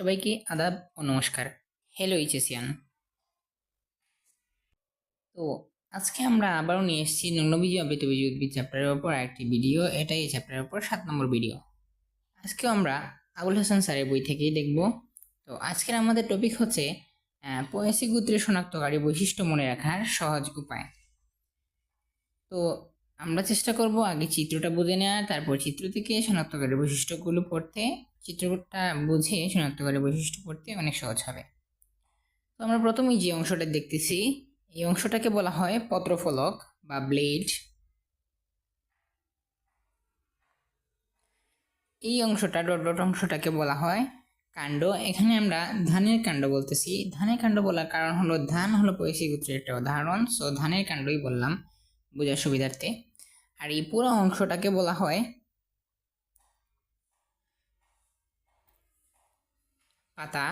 সবাইকে আদাব ও নমস্কার। হ্যালো ইচেসিয়ান তো আজকে আমরা আবারও নিয়ে এসেছি নগ্নবীজ অবৃতবীজ উদ্ভিদ চ্যাপ্টারের ওপর একটি ভিডিও এটাই এই চ্যাপ্টারের ওপর সাত নম্বর ভিডিও আজকেও আমরা আবুল হাসান স্যারের বই থেকেই দেখব। তো আজকের আমাদের টপিক হচ্ছে পয়েসি গোত্রের শনাক্তকারী বৈশিষ্ট্য মনে রাখার সহজ উপায়। তো আমরা চেষ্টা করব আগে চিত্রটা বুঝে নেওয়ার, তারপর চিত্র থেকে শনাক্তকারী বৈশিষ্ট্যগুলো পড়তে। চিত্রটা বুঝে শনাক্তকারী বৈশিষ্ট্য পড়তে অনেক সহজ হবে। তো আমরা প্রথমেই যে অংশটা দেখতেছি, এই অংশটাকে বলা হয় পত্রফলক বা ব্লেড। এই অংশটা, ডট ডট অংশটাকে বলা হয় কাণ্ড। এখানে আমরা ধানের কাণ্ড বলতেছি। ধানের কাণ্ড বলার কারণ হলো ধান হলো পয়সী গোত্রের একটা উদাহরণ। সো ধানের কাণ্ডই বললাম বোঝার সুবিধার্থে। আর এই পুরো অংশটাকে বলা হয় পাতা।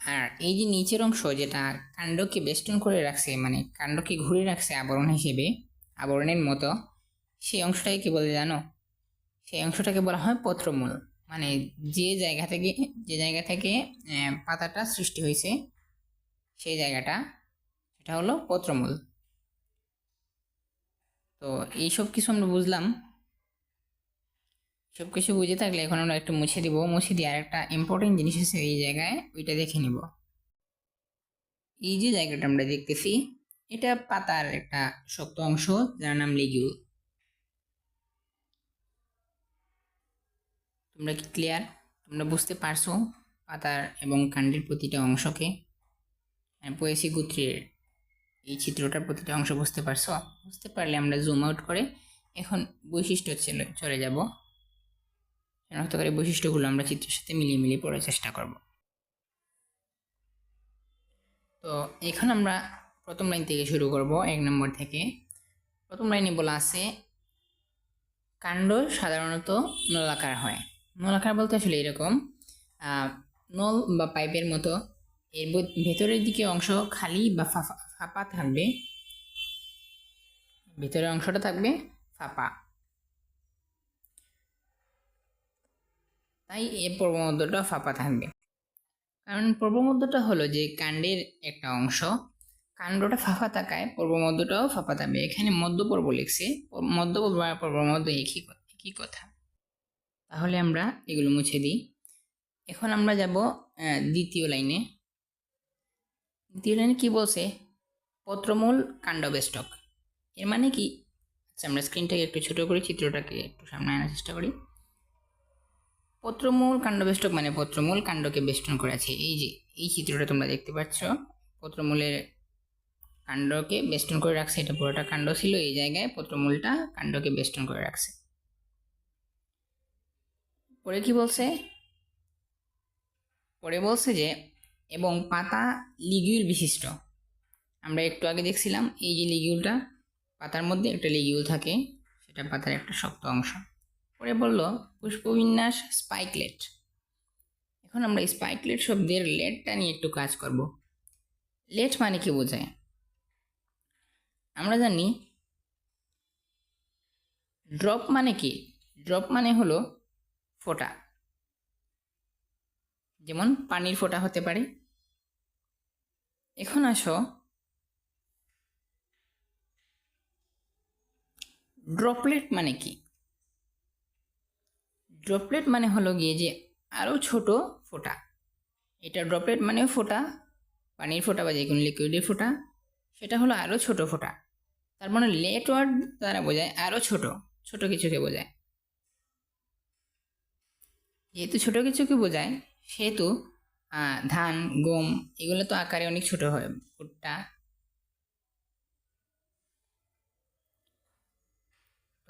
আর এই যে নিচের অংশ যেটা কাণ্ডকে বেষ্টন করে রাখছে মানে কাণ্ডকে ঘুরে রাখছে আবরণ হিসেবে, আবরণের মতো, সেই অংশটাকে কি বলে জানো? সেই অংশটাকে বলা হয় পত্রমূল। মানে যে জায়গা থেকে, যে জায়গা থেকে পাতাটা সৃষ্টি হয়েছে, সেই জায়গাটা সেটা হলো পত্রমূল। তো এইসব কিছু আমরা বুঝলাম। সব কিছু বুঝে থাকলে এখন আমরা একটু মুছে দিব। মুছে দিয়ে আর একটা ইম্পর্টেন্ট জিনিস আছে এই জায়গায়, ওইটা দেখে নিব। এই যে জায়গাটা আমরা দেখতেছি, এটা পাতার একটা শক্ত অংশ, যার নাম লিগিউল। তোমরা কি ক্লিয়ার তোমরা বুঝতে পারছ পাতার এবং কাণ্ডের প্রতিটা অংশকে? পয়েসি গোত্রের এই চিত্রটার প্রতিটা অংশ বুঝতে পারছ? বুঝতে পারলে আমরা জুম আউট করে এখন বৈশিষ্ট্য চলে যাব। শনাক্তকারী বৈশিষ্ট্যগুলো আমরা চিত্রের সাথে মিলিয়ে মিলিয়ে পড়ার চেষ্টা করব। তো এখন আমরা প্রথম লাইন থেকে শুরু করব, এক নম্বর থেকে। প্রথম লাইনে বলা আছে, কাণ্ড সাধারণত নলাকার হয়। নলাকার বলতে আসলে এরকম নল বা পাইপের মতো, এর ভেতরের দিকে অংশ খালি বা ফাঁপা থাকবে। ভিতরের অংশটা থাকবে ফাঁপা। তাই এর পূর্বমধ্যটা ফাঁপা থাকবে। কারণ পূর্বমধ্যটা হলো যে কাণ্ডের একটা অংশ। কাণ্ডটা ফাঁপা থাকায় পূর্বমধ্যটাও ফাঁপা থাকবে। এখানে মধ্যপর্ব লিখছে। মধ্যপর্ব আর পূর্বমধ্য একই একই কথা। তাহলে আমরা এগুলো মুছে দিই। এখন আমরা যাব দ্বিতীয় লাইনে। দ্বিতীয় লাইনে কি বলছে? পত্রমূল কাণ্ডবেষ্টক। এর মানে কি? আচ্ছা আমরা স্ক্রিনটাকে একটু ছোটো করি, চিত্রটাকে একটু সামনে আনার চেষ্টা করি। পত্রমূল কাণ্ডবেষ্টক মানে পত্রমূল কাণ্ডকে বেষ্টন করে আছে এই যে, এই চিত্রটা তোমরা দেখতে পাচ্ছ। পত্রমূলের কাণ্ডকে বেষ্টন করে রাখছে। এটা পুরোটা কাণ্ড ছিল, এই জায়গায় পত্রমূলটা কাণ্ডকে বেষ্টন করে রাখছে। পরে কি বলছে? পরে বলছে যে, এবং পাতা লিগিউল বিশিষ্ট। আমরা একটু আগে দেখছিলাম, এই যে লিগিউলটা, পাতার মধ্যে একটা লিগিউল থাকে, সেটা পাতার একটা শক্ত অংশ। পরে বলল, পুষ্পবিন্যাস স্পাইকলেট এখন আমরা স্পাইকলেট শব্দের লেটটা নিয়ে একটু কাজ করব। লেট মানে কি বোঝায়? আমরা জানি, ড্রপ মানে কি? ড্রপ মানে হলো ফোঁটা। যেমন পানির ফোঁটা হতে পারে। এখন আসো ড্রপলেট মানে কি? ড্রপলেট মানে হলো গিয়ে যে আরও ছোট ফোঁটা। এটা ড্রপলেট মানেও ফোঁটা, পানির ফোঁটা বা যে কোনো লিকুইডের ফোঁটা। সেটা হলো আরও ছোট ফোঁটা। তার মানে লেট ওয়ার্ড দ্বারা বোঝায় আরও ছোট ছোট কিছুকে বোঝায়। যেহেতু ছোট কিছুকে বোঝায়, সেহেতু ধান, গম, এগুলো তো আকারে অনেক ছোট হয়, ভুট্টা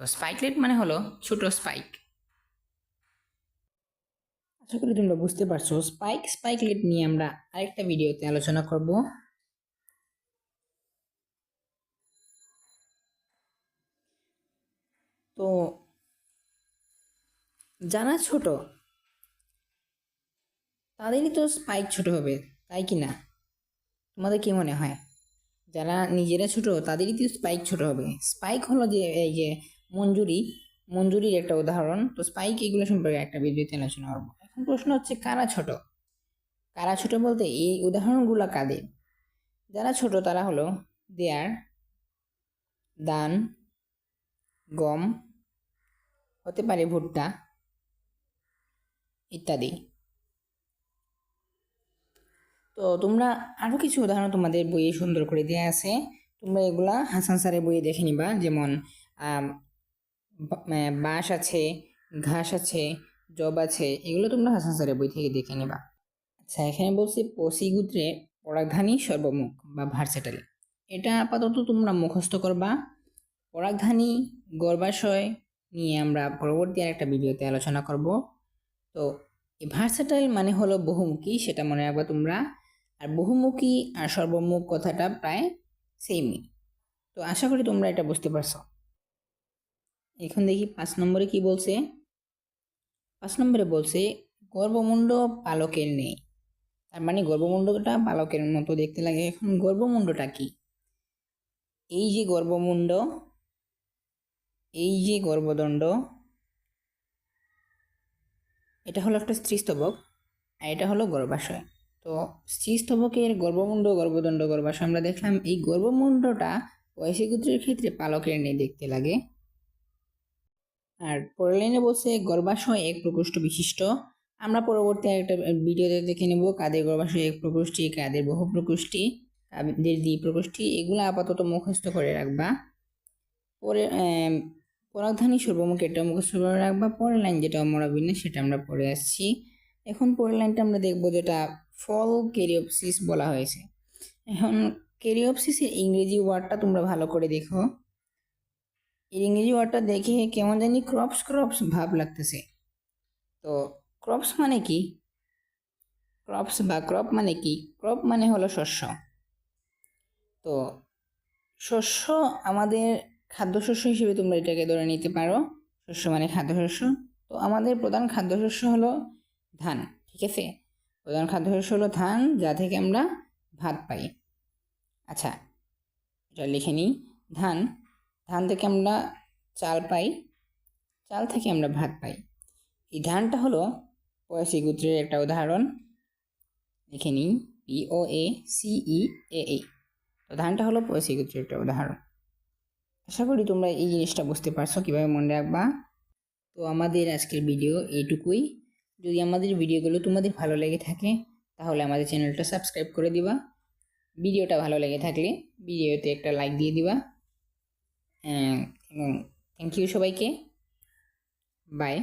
তো স্পাইকলেট মানে হলো ছোট স্পাইক। আশা করি তোমরা বুঝতে পারছ, স্পাইক স্পাইকলেট নিয়ে আমরা আরেকটা ভিডিওতে আলোচনা করব। তো, যারা ছোট, তাদেরই তো স্পাইক ছোট হবে, তাই কি না? তোমাদের কি মনে হয়? যারা নিজেরা ছোট, তাদেরই তো স্পাইক ছোট হবে। স্পাইক হলো যে, এই যে মঞ্জুরি, মঞ্জুরির একটা উদাহরণ। তো স্পাইক এগুলো সম্পর্কে একটা ভিডিওতে আলোচনা করব। এখন প্রশ্ন হচ্ছে, কারা ছোট? কারা ছোট বলতে এই উদাহরণগুলো কাদের? যারা ছোট তারা হলো দেয়ার, দান, গম, হতে পারে ভুট্টা ইত্যাদি। তো তোমরা আরও কিছু উদাহরণ তোমাদের বইয়ে সুন্দর করে দেওয়া আছে। তোমরা এগুলা হাসান স্যারের বইয়ে দেখে নিবা। যেমন বাঁশ আছে, ঘাস আছে, জব আছে, এগুলো তোমরা হাসান স্যারের বই থেকে দেখে নেবা। আচ্ছা এখানে বলছি পশিগুত্রে পরাগধানী সর্বমুখ বা ভার্সেটাল। এটা আপাতত তোমরা মুখস্থ করবা। পরাগধানী, গর্ভাশয় নিয়ে আমরা পরবর্তী আর একটা ভিডিওতে আলোচনা করব। তো এই ভার্সেটাইল মানে হলো বহুমুখী, সেটা মনে রাখবা তোমরা। আর বহুমুখী আর সর্বমুখ কথাটা প্রায় সেমই তো, আশা করি তোমরা এটা বুঝতে পারছ। এখন দেখি পাঁচ নম্বরে কি বলছে? পাঁচ নম্বরে বলছে, গর্ভমুণ্ড পালকের নেই। তার মানে গর্ভমুণ্ডটা পালকের মতো দেখতে লাগে। এখন গর্ভমুণ্ডটা কি? এই যে গর্ভমুণ্ড, এই যে গর্ভদণ্ড, এটা হলো একটা স্ত্রীস্তবক আর এটা হলো গর্ভাশয়। তো স্ত্রীস্তবকের গর্ভমুণ্ড, গর্ভদণ্ড, গর্ভাশয় আমরা দেখলাম, এই গর্ভমুণ্ডটা বয়সীগুত্রের ক্ষেত্রে পালকের নেই দেখতে লাগে। আর পরের লাইনে বলছে গর্ভাশয় এক প্রকোষ্ঠ বিশিষ্ট। আমরা পরবর্তী একটা ভিডিওতে দেখে নেব কাদের গর্ভাশয় এক প্রকোষ্ঠী, কাদের বহু প্রকোষ্ঠী, কাদের দ্বি প্রকোষ্ঠী, এগুলো আপাতত মুখস্থ করে রাখবা। পরে পরাগধানী সর্বমুখ এটা মুখস্থ করে রাখবা। পরের লাইন যেটা আমরা বিনে সেটা আমরা পড়ে আসছি। এখন পরের লাইনটা আমরা দেখব যেটা ফল কেরিওপসিস বলা হয়েছে। এখন কেরিওপসিসের ইংরেজি ওয়ার্ডটা তোমরা ভালো করে দেখো। ইংরেজি ওয়ার্ডটা দেখে কেমন জানি ক্রপস ক্রপস ভাব লাগতেছে। তো ক্রপস মানে কি? ক্রপস বা ক্রপ মানে কি? ক্রপ মানে হলো শস্য। তো শস্য আমাদের খাদ্যশস্য হিসেবে তোমরা এটাকে ধরে নিতে পারো। শস্য মানে খাদ্যশস্য। তো আমাদের প্রধান খাদ্যশস্য হলো ধান, ঠিক আছে? প্রধান খাদ্যশস্য হলো ধান, যা থেকে আমরা ভাত পাই। আচ্ছা এটা লিখে নিই। ধান ধান থেকে আমরা চাল পাই, চাল থেকে আমরা ভাত পাই। এই ধানটা হলো পয়সি গোত্রের একটা উদাহরণ। লিখে নিই, পি ও এ সিই এ এ। তো ধানটা হলো পয়সি গোত্রের একটা উদাহরণ। আশা করি তোমরা এই জিনিসটা বুঝতে পারছ, কীভাবে মনে রাখবা। তো আমাদের আজকের ভিডিও এইটুকুই। যদি আমাদের ভিডিওগুলো তোমাদের ভালো লেগে থাকে, তাহলে আমাদের চ্যানেলটা সাবস্ক্রাইব করে দিবা। ভিডিওটা ভালো লেগে থাকলে ভিডিওতে একটা লাইক দিয়ে দিবা। থ্যাংক ইউ সবাইকে. বাই